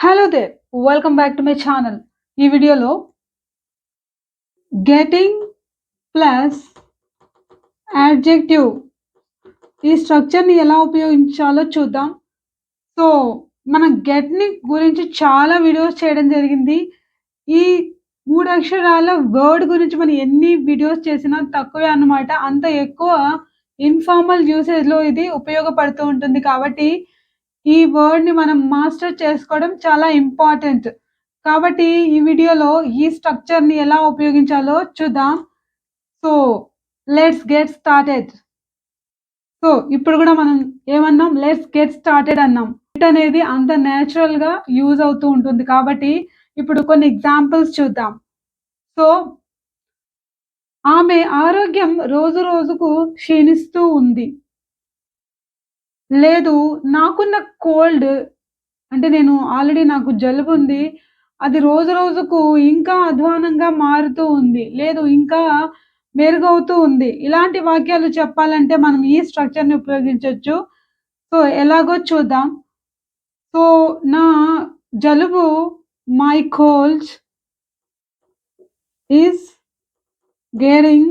Hello there welcome back to my channel ఈ వీడియోలో getting plus adjective ఈ స్ట్రక్చర్ని ఎలా ఉపయోగించాలో చూద్దాం. సో మన గెట్ని గురించి చాలా వీడియోస్ చేయడం జరిగింది. ఈ మూడు అక్షరాల వర్డ్ గురించి మనం ఎన్ని వీడియోస్ చేసినా తక్కువే అన్నమాట. అంత ఎక్కువ ఇన్ఫార్మల్ యూసేజ్లో ఇది ఉపయోగపడుతూ ఉంటుంది కాబట్టి ఈ వర్డ్ని మనం మాస్టర్ చేసుకోవడం చాలా ఇంపార్టెంట్ కాబట్టి ఈ వీడియోలో ఈ స్ట్రక్చర్ని ఎలా ఉపయోగించాలో చూద్దాం. So let's get started so ఇప్పుడు కూడా మనం ఏమన్నాం? లెట్స్ గెట్ స్టార్టెడ్ అన్నాం. ఇట్ అనేది అంత natural గా యూజ్ అవుతూ ఉంటుంది కాబట్టి ఇప్పుడు కొన్ని ఎగ్జాంపుల్స్ చూద్దాం. సో ఆమె ఆరోగ్యం రోజు రోజుకు క్షీణిస్తూ ఉంది. లేదు నాకున్న కోల్డ్ అంటే నేను ఆల్రెడీ నాకు జలుబు ఉంది అది రోజు రోజుకు ఇంకా అధ్వానంగా మారుతూ ఉంది లేదు ఇంకా మెరుగవుతూ ఉంది. ఇలాంటి వాక్యాలు చెప్పాలంటే మనం ఈ స్ట్రక్చర్ని ఉపయోగించవచ్చు సో ఎలాగో చూద్దాం. సో నా జలుబు my cold is getting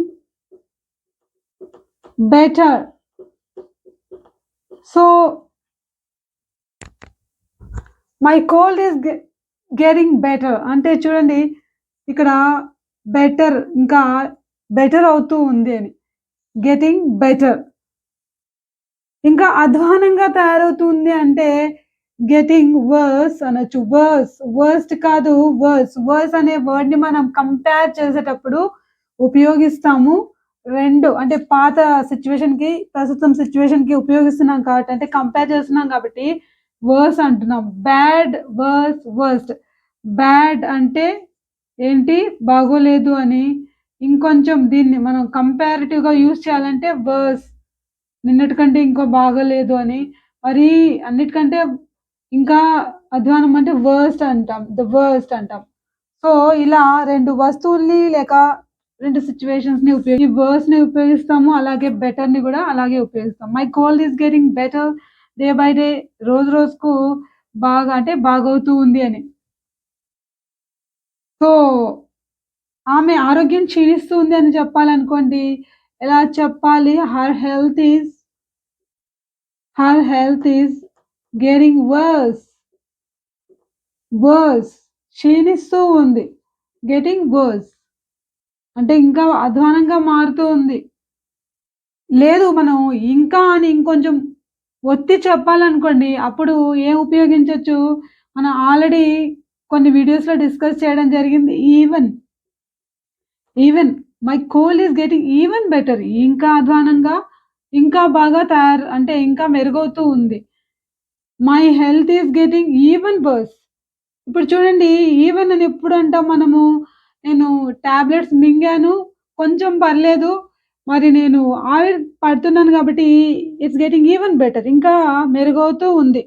better. So my cold is getting better అంటే చూడండి ఇక్కడ బెటర్ ఇంకా బెటర్ అవుతూ ఉంది అని. గెటింగ్ బెటర్ ఇంకా అధ్వానంగా తయారవుతుంది అంటే గెటింగ్ వర్స్ అనొచ్చు. వర్స్ వర్స్ట్ కాదు వర్స్ వర్స్ అనే వర్డ్ని మనం కంపేర్ చేసేటప్పుడు ఉపయోగిస్తాము. రెండు అంటే పాత సిచ్యువేషన్కి ప్రస్తుతం సిచ్యువేషన్కి ఉపయోగిస్తున్నాం కాబట్టి అంటే కంపేర్ చేస్తున్నాం కాబట్టి వర్స్ అంటున్నాం. బ్యాడ్ వర్స్ వర్స్ట్ బ్యాడ్ అంటే ఏంటి? బాగోలేదు అని. ఇంకొంచెం దీన్ని మనం కంపారిటివ్గా యూజ్ చేయాలంటే వర్స్ నిన్నటికంటే ఇంకో బాగోలేదు అని. మరి అన్నిటికంటే ఇంకా అధ్వానం అంటే వర్స్ట్ అంటాం. ద వర్స్ట్ అంటాం. సో ఇలా రెండు వస్తువుల్ని లేక రెండు సిచ్యువేషన్స్ని ఉపయోగి వర్స్ని ఉపయోగిస్తాము అలాగే బెటర్ని కూడా అలాగే ఉపయోగిస్తాం my cold is getting better day by day రోజు రోజుకు బాగా అంటే బాగవుతూ ఉంది అని. సో ఆమె ఆరోగ్యం క్షీణిస్తూ ఉంది అని చెప్పాలనుకోండి ఎలా చెప్పాలి? Her health is her health is getting worse worse క్షీణిస్తూ ఉంది. గెటింగ్ వర్స్ అంటే ఇంకా అధ్వానంగా మారుతూ ఉంది. లేదు మనం ఇంకా అని ఇంకొంచెం ఒత్తి చెప్పాలనుకోండి అప్పుడు ఏం ఉపయోగించవచ్చు మనం ఆల్రెడీ కొన్ని వీడియోస్లో డిస్కస్ చేయడం జరిగింది. Even even my cold is getting even better ఇంకా అధ్వానంగా ఇంకా బాగా తయారు అంటే ఇంకా మెరుగవుతూ ఉంది. My health is getting even worse ఇప్పుడు చూడండి ఈవెన్ అని ఎప్పుడు అంటాం మనము? నేను టాబ్లెట్స్ మింగాను కొంచెం పర్లేదు మరి నేను ఆవిరి పడుతున్నాను కాబట్టి ఇట్స్ గెటింగ్ ఈవెన్ బెటర్ ఇంకా మెరుగవుతూ ఉంది.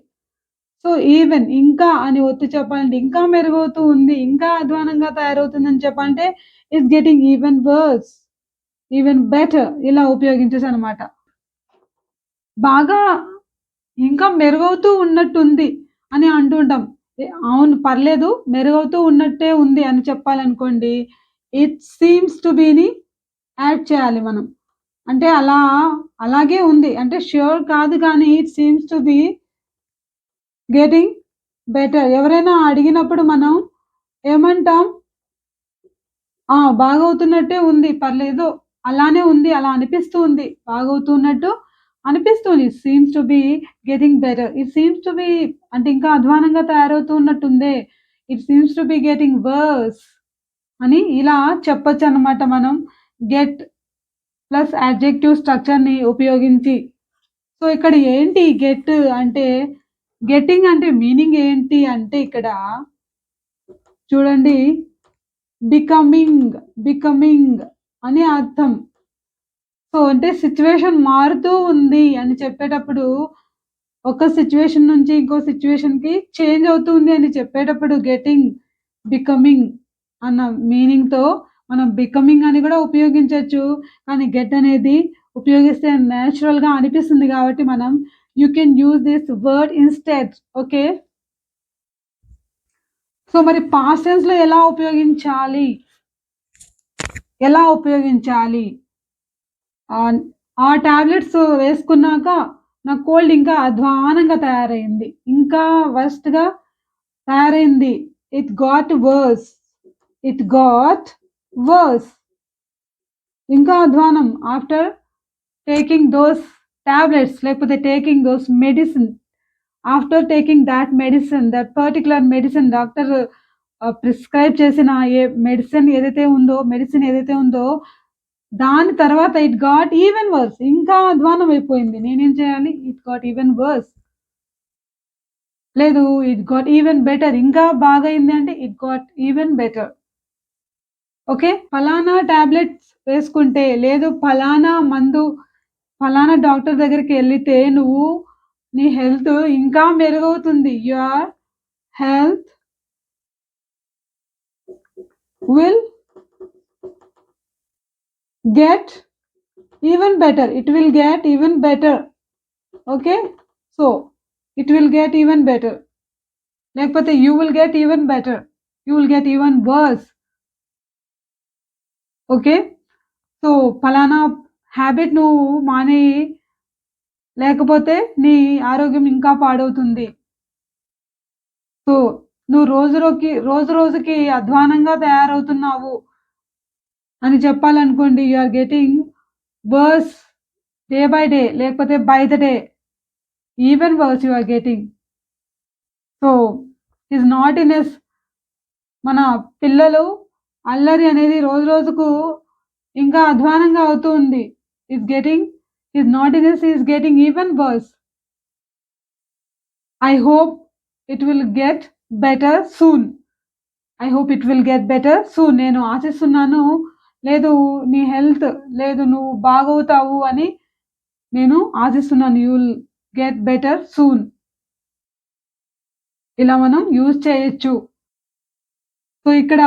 సో ఈవెన్ ఇంకా అని ఒత్తి చెప్పాలంటే ఇంకా మెరుగవుతూ ఉంది ఇంకా అధ్వానంగా తయారవుతుందని చెప్పాలంటే it's getting even worse even better ఇలా ఉపయోగించేసి అనమాట బాగా ఇంకా మెరుగవుతూ ఉన్నట్టుంది అని అంటుంటాం అవును పర్లేదు మెరుగవుతూ ఉన్నట్టే ఉంది అని చెప్పాలనుకోండి ఇట్ సీమ్స్ టు బీని యాడ్ చేయాలి మనం. అంటే అలా అలాగే ఉంది. అంటే ష్యూర్ కాదు కానీ it seems to be getting better ఎవరైనా అడిగినప్పుడు మనం ఏమంటాం? ఆ బాగవుతున్నట్టే ఉంది పర్లేదు అలానే ఉంది అలా అనిపిస్తూ ఉంది బాగవుతున్నట్టు అనిపిస్తుంది. Seems to be getting better it seems to be అంటే ఇంకా అధ్వానంగా తయారవుతూ ఉన్నట్టుందే. It seems to be getting worse అని ఇలా చెప్పొచ్చు అనమాట మనం. గెట్ ప్లస్ అడ్జెక్టివ్ స్ట్రక్చర్ని ఉపయోగించి. సో ఇక్కడ ఏంటి గెట్ అంటే గెట్టింగ్ అంటే మీనింగ్ ఏంటి అంటే ఇక్కడ చూడండి. బికమింగ్ బికమింగ్ అని అర్థం. సో అంటే సిచ్యువేషన్ మారుతూ ఉంది అని చెప్పేటప్పుడు ఒక సిచ్యువేషన్ నుంచి ఇంకో సిచ్యువేషన్కి చేంజ్ అవుతుంది అని చెప్పేటప్పుడు గెటింగ్ బికమింగ్ అన్న మీనింగ్తో మనం బికమింగ్ అని కూడా ఉపయోగించవచ్చు కానీ గెట్ అనేది ఉపయోగిస్తే న్యాచురల్గా అనిపిస్తుంది కాబట్టి మనం you can use this word instead okay so మరి పాస్టెన్స్లో ఎలా ఉపయోగించాలి? ఎలా ఉపయోగించాలి? ఆ టాబ్లెట్స్ వేసుకున్నాక నా కోల్డ్ ఇంకా అధ్వానంగా తయారైంది. ఇంకా వర్స్ట్‌గా తయారైంది. It got worse. It got worse. ఇంకా అధ్వానం ఆఫ్టర్ టేకింగ్ దోస్ టాబ్లెట్స్ లేకపోతే taking those medicine. After taking that medicine, that particular medicine doctor prescribe చేసిన ఏ మెడిసిన్ ఏదైతే ఉందో, మెడిసిన్ ఏదైతే ఉందో, దాని తర్వాత ఇట్ గాట్ ఈవెన్ వర్స్. ఇంకా అధ్వానం అయిపోయింది. నేనేం చేయాలి? It got even worse. లేదు ఇట్ గాట్ ఈవెన్ బెటర్. ఇంకా బాగైంది అంటే it got even better. Okay. ఫలానా టాబ్లెట్స్ వేసుకుంటే, లేదు ఫలానా మందు, ఫలానా డాక్టర్ దగ్గరికి దగ్గరికెళ్ళితే నువ్వు నీ హెల్త్ ఇంకా మెరుగవుతుంది. Your health will get even better. It will get even better. Okay. So, it will get even better. లేకపోతే you will get even better. You will get even worse. Okay. So, ఫలానా habit నువ్వు మానేయి. లేకపోతే నీ ఆరోగ్యం ఇంకా పాడవుతుంది. So, నువ్వు రోజు రోజుకి రోజు రోజుకి అధ్వానంగా తయారవుతున్నావు. అని చెప్పాలనుకోండి you are getting worse day by day లేకపోతే by the day. Even worse you are getting so, is not in S మన పిల్లలు అల్లరి అనేది రోజు రోజుకు ఇంకా అధ్వానంగా అవుతూ ఉంది. Is not in S is getting even worse. I hope it will get better soon. I hope it will get better soon. నేను ఆశిస్తున్నాను. లేదు నీ హెల్త్ లేదు నువ్వు బాగవుతావు అని నేను ఆశిస్తున్నాను. You will get better soon. ఇలా మనం యూజ్ చేయొచ్చు. సో, ఇక్కడ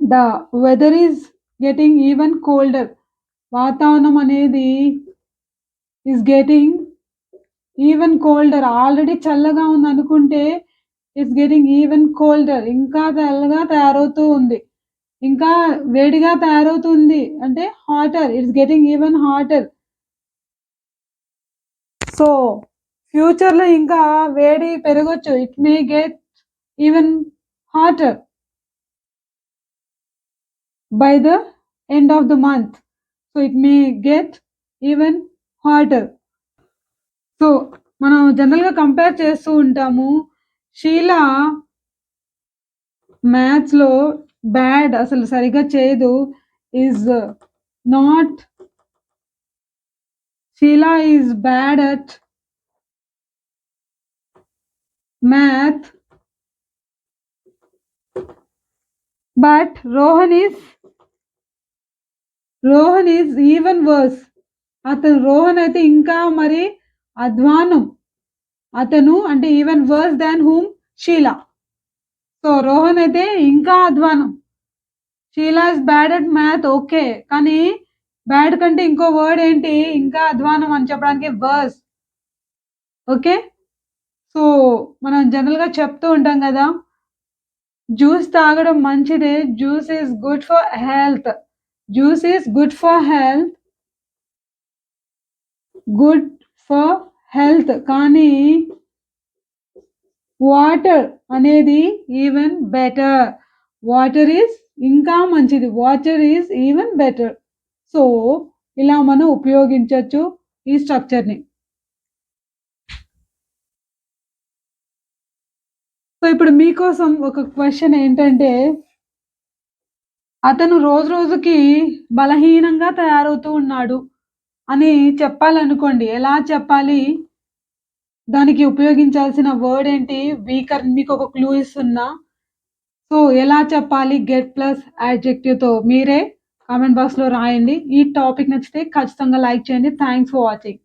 the weather is getting even colder. వాతావరణం అనేది is getting even colder. Already చల్లగా ఉంది అనుకుంటే ఇట్స్ గెటింగ్ ఈవెన్ కోల్డర్. ఇంకా చల్లగా తయారవుతూ ఉంది. ఇంకా వేడిగా తయారవుతుంది. అంటే hotter. It's getting even hotter. So, ఫ్యూచర్‌లో ఇంకా వేడి పెరగొచ్చు. It may get even hotter. By the end of the month. So, it may get even hotter. So, మనం జనరల్‌గా కంపేర్ చేస్తూ ఉంటాము. షీలా మ్యాథ్స్‌లో బ్యాడ్ అసలు సరిగ్గా చేయదు. Is not Sheela is bad at math but Rohan is Rohan is even worse. అతను రోహన్ అయితే ఇంకా మరి అధ్వానం. అతను అంటే even worse than whom Sheela. So, Rohan అయితే ఇంకా అధ్వానం. Sheela is bad at math okay. కానీ బ్యాడ్ కంటే ఇంకో వర్డ్ ఏంటి? ఇంకా అధ్వానం అని చెప్పడానికి వర్స్. ఓకే. సో, మనం జనరల్‌గా చెప్తూ ఉంటాం కదా జ్యూస్ తాగడం మంచిదే. Juice is good for health. Juice is good for health. Good for health. కానీ వాటర్ అనేది ఈవెన్ బెటర్. వాటర్ ఈస్ ఇంకా మంచిది. Water is even better. So, ఇలా మనం ఉపయోగించొచ్చు ఈ స్ట్రక్చర్‌ని. సో, ఇప్పుడు మీకోసం ఒక క్వశ్చన్ ఏంటంటే అతను రోజు రోజుకి బలహీనంగా తయారవుతూ ఉన్నాడు అని చెప్పాలనుకోండి. ఎలా చెప్పాలి? దానికి ఉపయోగించాల్సిన వర్డ్ ఏంటి? వీకర్ మీకు ఒక క్లూ ఇస్తున్నా. సో, ఎలా చెప్పాలి? గెట్ ప్లస్ యాడ్జెక్టివ్‌తో మీరే కామెంట్ బాక్స్‌లో రాయండి. ఈ టాపిక్ నచ్చితే ఖచ్చితంగా లైక్ చేయండి. Thanks for watching.